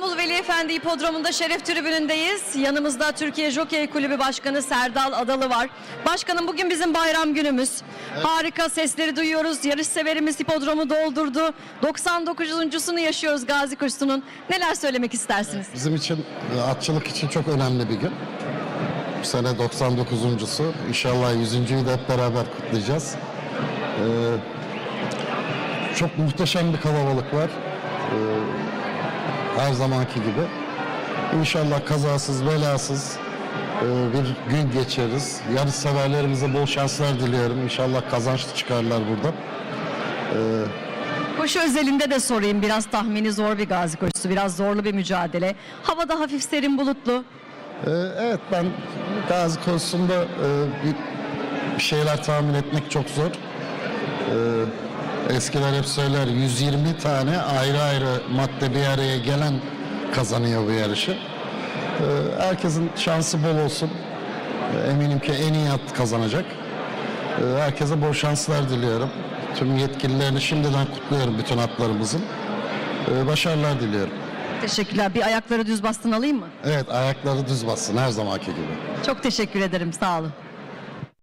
İstanbul Veli Efendi Hipodromu'nda şeref tribünündeyiz. Yanımızda Türkiye Jokey Kulübü Başkanı Serdal Adalı var. Başkanım bugün bizim bayram günümüz. Harika sesleri duyuyoruz. Yarış severimiz hipodromu doldurdu. 99.sunu yaşıyoruz Gazi Koşusu'nun. Neler söylemek istersiniz? Bizim için e, atçılık için çok önemli bir gün. Bu sene 99.sü. İnşallah 100.yü de hep beraber kutlayacağız. Ee, çok muhteşem bir kalabalık var. Ee, her zamanki gibi. İnşallah kazasız, belasız e, bir gün geçiririz. Yarış severlerimize bol şanslar diliyorum. İnşallah kazançlı çıkarlar buradan. Koşu özelinde de sorayım. Biraz tahmini zor bir Gazi Koşusu. Biraz zorlu bir mücadele. Havada hafif serin bulutlu. Ee, evet ben Gazi konusunda e, bir, bir şeyler tahmin etmek çok zor. Eskiler hep söyler 120 tane ayrı ayrı madde bir araya gelen kazanıyor bu yarışı. Ee, herkesin şansı bol olsun. Ee, eminim ki en iyi at kazanacak. Ee, herkese bol şanslar diliyorum. Tüm yetkililerini şimdiden kutluyorum bütün atlarımızın. Başarılar diliyorum. Teşekkürler. Bir ayakları düz bastın alayım mı? Evet ayakları düz bassın her zamanki gibi. Çok teşekkür ederim. Sağ olun.